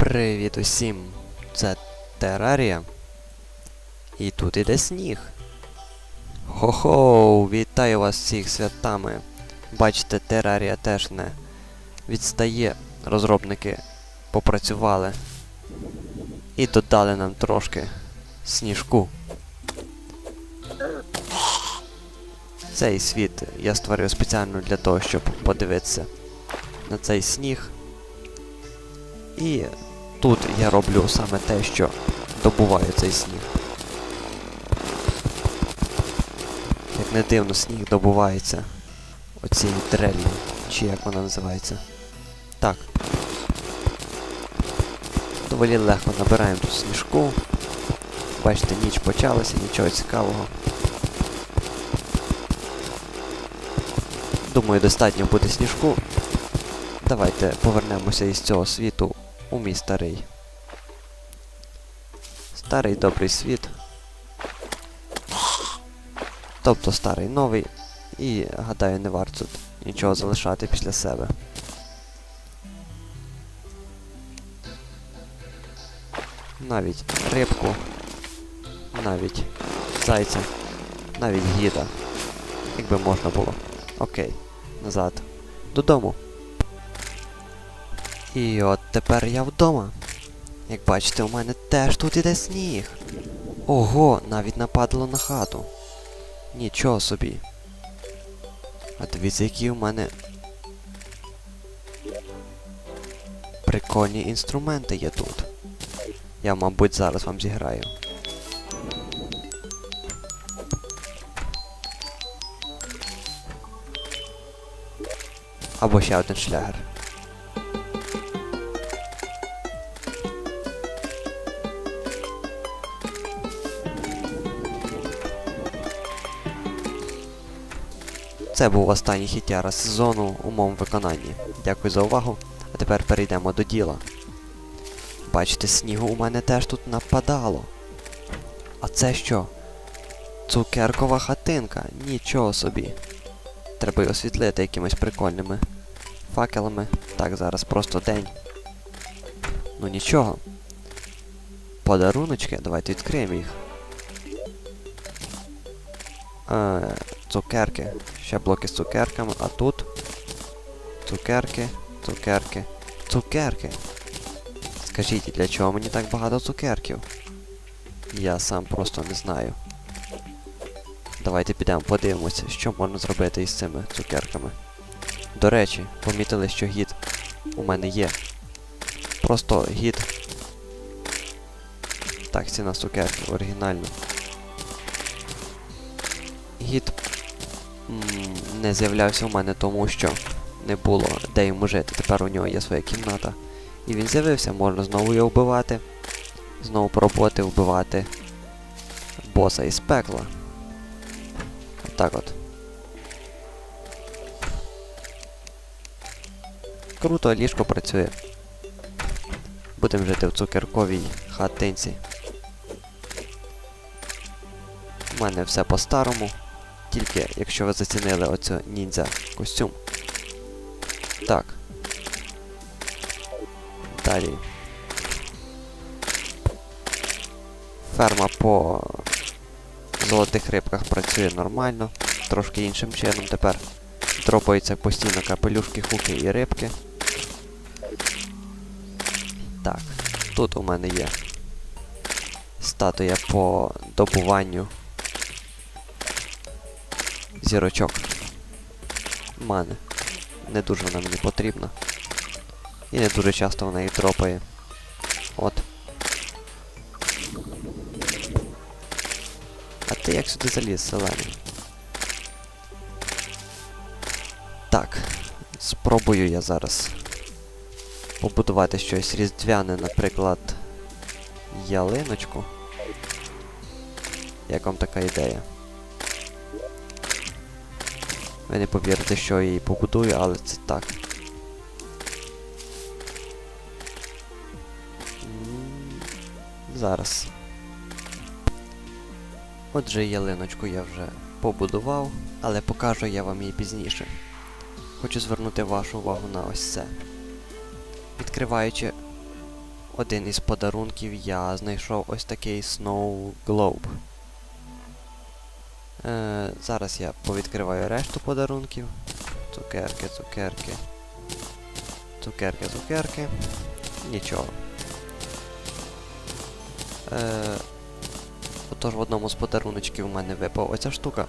Привіт усім! Це Терарія. І тут іде сніг. Хо-хо! Вітаю вас всіх святами. Бачите, Терарія теж не відстає. Розробники попрацювали. І додали нам трошки сніжку. Цей світ я створив спеціально для того, щоб подивитися на цей сніг. І тут я роблю саме те, що добуваю цей сніг. Як не дивно, сніг добувається оцією дрелью, чи як вона називається. Так. Доволі легко набираємо тут сніжку. Бачите, ніч почалася, нічого цікавого. Думаю, достатньо буде сніжку. Давайте повернемося із цього світу у мій старий. Старий добрий світ. Тобто старий новий. І гадаю, не варто тут нічого залишати після себе. Навіть рибку, навіть зайця, навіть гіда. Якби можна було. Окей, назад. Додому. І от тепер я вдома. Як бачите, у мене теж тут іде сніг. Ого, навіть нападало на хату. Нічого собі. А дивіться, які у мене прикольні інструменти є тут. Я, мабуть, зараз вам зіграю. Або ще один шлягер. Це був останній хітяра сезону у моєму виконанні. Дякую за увагу. А тепер перейдемо до діла. Бачите, снігу у мене теж тут нападало. А це що? Цукеркова хатинка. Нічого собі. Треба й освітлити якимись прикольними факелами. Так, зараз просто день. Ну нічого. Подаруночки, давайте відкриємо їх. Е, цукерки. Ще блоки з цукерками, а тут цукерки, цукерки, цукерки. Скажіть, для чого мені так багато цукерків? Я сам просто не знаю. Давайте підемо подивимося, що можна зробити із цими цукерками. До речі, помітили, що гід у мене є. Просто гід. Так, ціна цукерки, оригінально. Гід не з'являвся у мене тому, що не було де йому жити. Тепер у нього є своя кімната. І він з'явився, можна знову його вбивати. Знову пробувати вбивати боса із пекла. Так от. Круто, ліжко працює. Будемо жити в цукерковій хатинці. У мене все по-старому. Тільки якщо ви зацінили оцю ніндзя костюм. Так. Далі. Ферма по золотих рибках працює нормально. Трошки іншим чином тепер дропаються постійно капелюшки, хуки і рибки. Так, тут у мене є статуя по добуванню зірочок. Мене. Не дуже вона мені потрібна. І не дуже часто вона їх дропає. От. А ти як сюди заліз, зелений? Так. Спробую я зараз побудувати щось різдвяне, наприклад, ялиночку. Як вам така ідея? Ви не повірите, що я її побудую, але це так. Зараз. Отже, ялиночку я вже побудував, але покажу я вам її пізніше. Хочу звернути вашу увагу на ось це. Відкриваючи один із подарунків я знайшов ось такий Snow Globe. Е, зараз я повідкриваю решту подарунків. Цукерки, цукерки. Цукерки, цукерки. Нічого. Е, отож в одному з подаруночків у мене випав оця штука.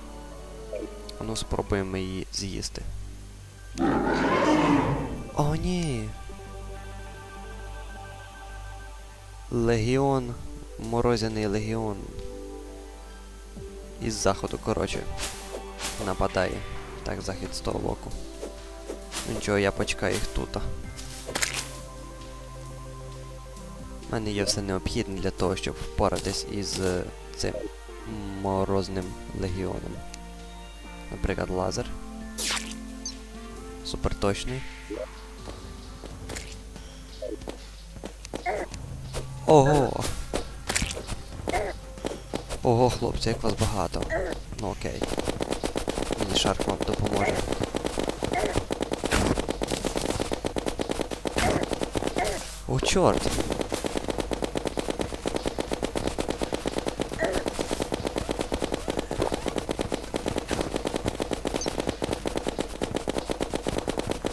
Ну, спробуємо її з'їсти. О, ні. Легіон. Морозяний легіон. Із заходу, коротше. Нападає. Так, захід з того боку. Ну нічого, я почекаю їх тут. У мене є все необхідне для того, щоб впоратись із е, цим морозним легіоном. Наприклад, лазер. Суперточний. Ого! Ого, хлопці, як вас багато. Ну окей. Мені шарк вам допоможе. О, чорт!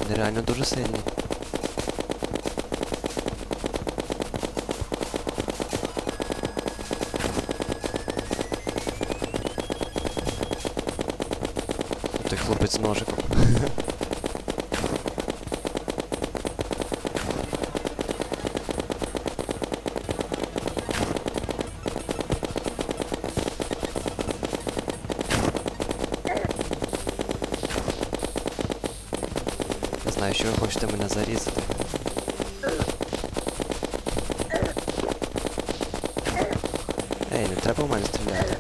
Вони реально дуже сильні. Хлопець з ножиком. Я знаю, що ви хочете мене зарізати. Ей, не треба в мене стріляти.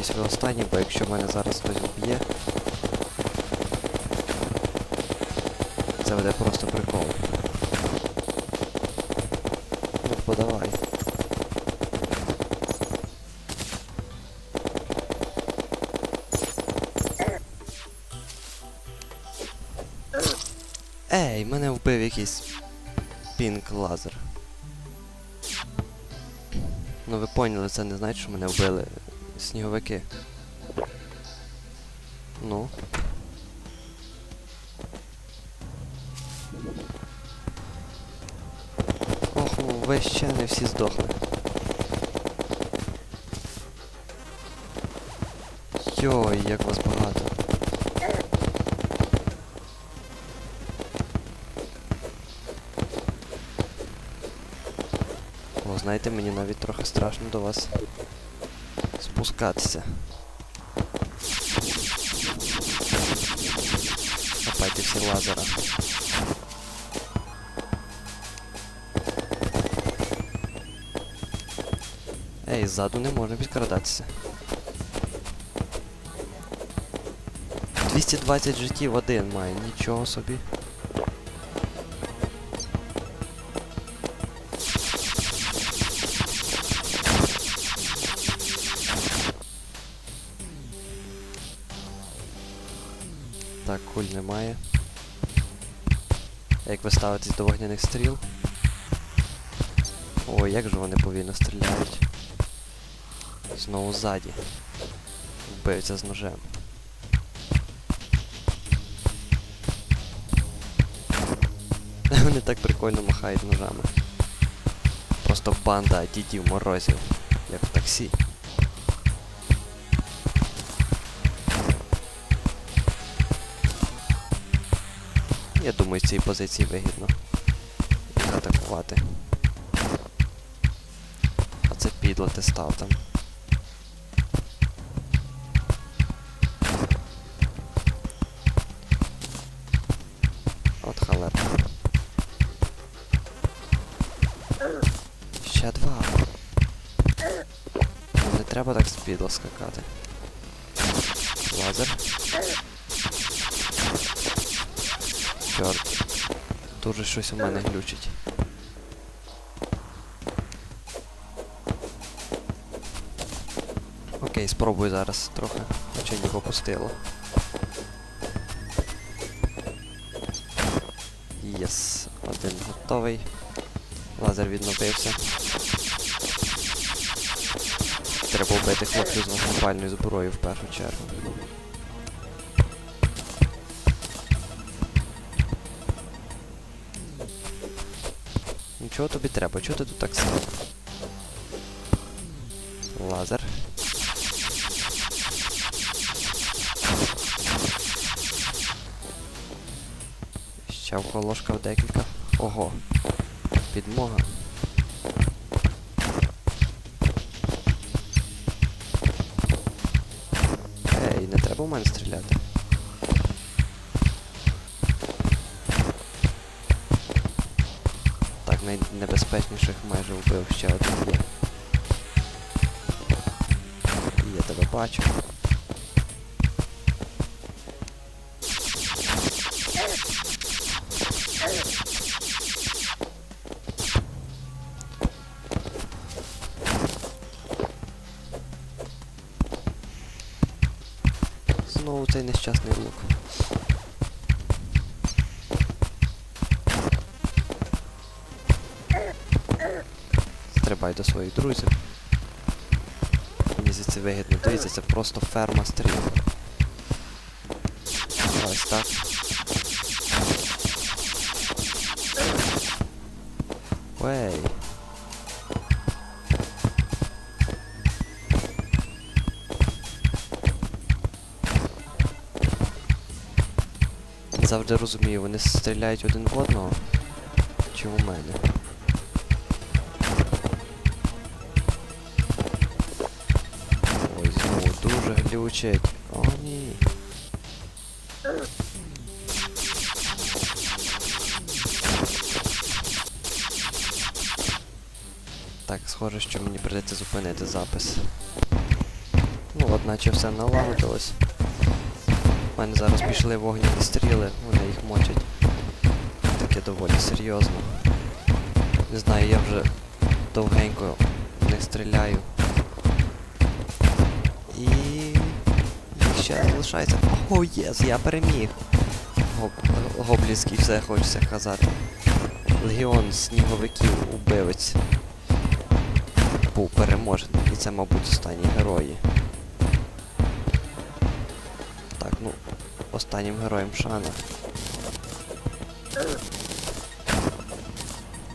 Так, я надіюсь, бо якщо мене зараз хтось вб'є, це буде просто прикол. Ну, подавай. Ей, мене вбив якийсь пінк лазер. Ну ви поняли, це не значить, що мене вбили сніговики. Ну. Ох, ви ще не всі здохли. Йой, як вас багато. О, знаєте, мені навіть трохи страшно до вас спускатися. Хапайте всі лазера. Ей, ззаду не можна підкрадатися. 220 життів один має, нічого собі. Куль немає. Як ви ставитесь до вогняних стріл? Ой, як же вони повільно стріляють. Знову ззаді. Вбивця з ножем. Вони так прикольно махають ножами. Просто банда дідів морозів, як в таксі. Я думаю, з цієї позиції вигідно атакувати. А це підло ти став там. От халеп. Ще два. Не треба так з підло скакати. Лазер. Чорт. Дуже щось у мене глючить. Окей, спробую зараз трохи, хоча не попустило. Єс, один готовий. Лазер відновився. Треба вбити хлопців з вогнепальною зброєю в першу чергу. Нічого тобі треба, чого ти тут так став? Лазер. Ще ложка в декілька. Ого. Підмога. Ей, не треба в мене стріляти. Найнебезпечніших майже вбив ще один є. Я тебе бачу. Знову цей нещасний лук. Стрибай до своїх друзів. Мені це вигідно. Дивіться, це просто ферма стріл. Ось так. Не Завжди розумію, вони стріляють один в одного. Чи у мене? Глючить. О, ні. Так, схоже, що мені прийдеться зупинити запис. Ну от наче все налагодилось. У мене зараз пішли вогняні стріли, вони їх мочать. Таке доволі серйозно. Не знаю, я вже довгенько не стріляю. І ще залишається. О, єс, я переміг. Гоб... Гоблінський все хочеться казати. Легіон сніговиків убивець. Був переможений. І це, мабуть, останні герої. Так, ну, останнім героєм шана.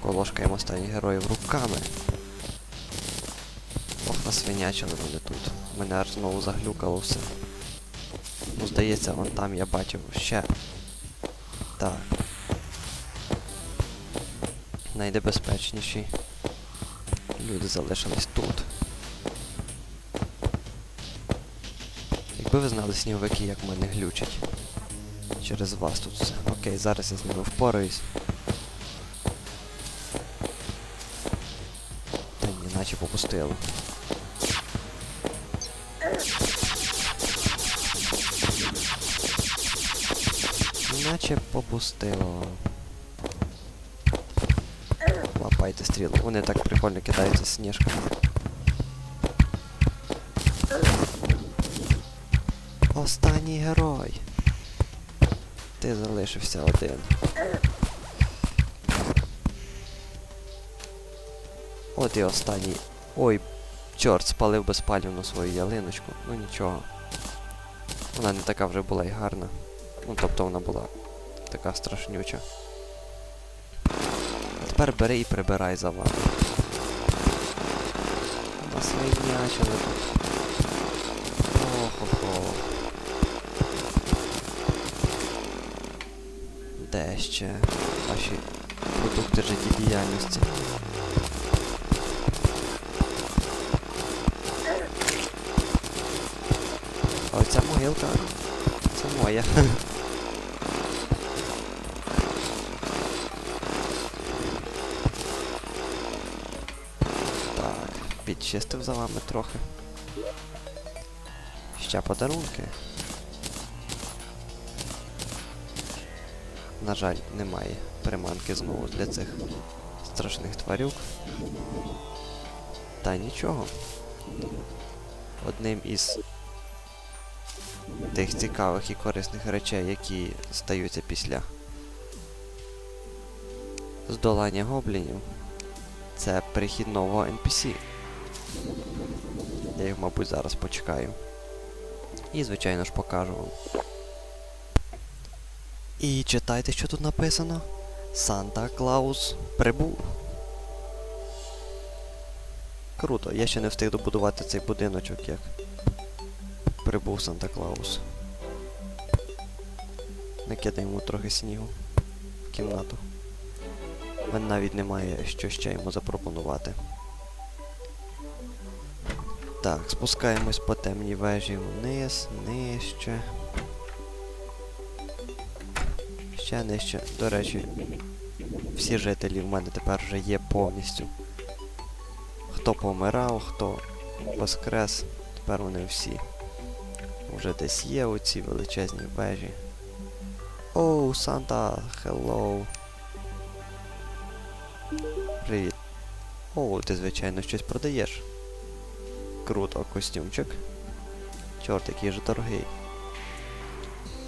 Колошкаємо останніх героїв руками. Ох, насвинячили вони тут. Мене аж знову заглюкало все. Ну, здається, вон там я бачив ще. Так. Найнебезпечніші люди залишились тут. Якби ви знали сніговики, як мене глючать. Через вас тут все. Окей, зараз я з ними впораюсь. Та ні, наче попустило. Наче попустило. Лапайте стріл. Вони так прикольно кидаються сніжками. Останній герой. Ти залишився один. От і останній. Ой, чорт, спалив безпалівну свою ялиночку. Ну нічого. Вона не така вже була й гарна. Ну тобто вона була така страшнюча. Тепер бери і прибирай за вами. Насвинячили тут. Охо-хо. Де ще ваші продукти життєдіяльності? А оця могилка це моя. Так, підчистив за вами трохи. Ще подарунки. На жаль, немає. приманки знову для цих страшних тварюк. Та нічого. Одним із тих цікавих і корисних речей, які стаються після здолання гоблінів, це прихід нового NPC. Я їх, мабуть, зараз почекаю. І, звичайно ж, покажу вам. І читайте, що тут написано. Санта Клаус прибув. Круто, я ще не встиг добудувати цей будиночок, як прибув Санта Клаус. Накидаємо трохи снігу в кімнату. В мене навіть немає що ще йому запропонувати. Так, спускаємось по темній вежі вниз, нижче. Ще нижче. До речі, всі жителі в мене тепер вже є повністю. Хто помирав, хто воскрес, тепер вони всі. Вже десь є у цій величезній вежі. Оу, Санта, хеллоу. Привіт. О, ти, звичайно, щось продаєш. Круто, костюмчик. Чорт, який же дорогий.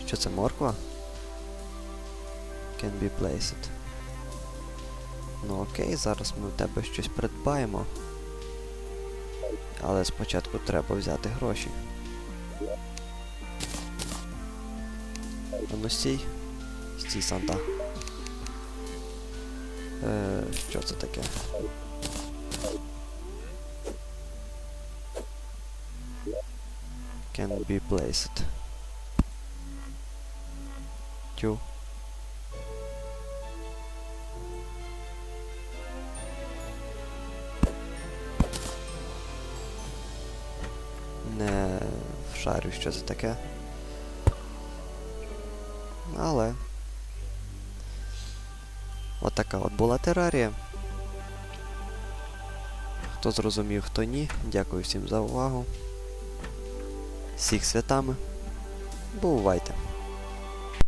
Що це морква? Can be placed. Ну окей, зараз ми в тебе щось придбаємо. Але спочатку треба взяти гроші. Ну стій. Стій, Санта. Е, що це таке? Can be placed. Тю. Не шарю, що це таке. Але. Отака от була терарія. Хто зрозумів, хто ні. Дякую всім за увагу. Всіх святами. Бувайте!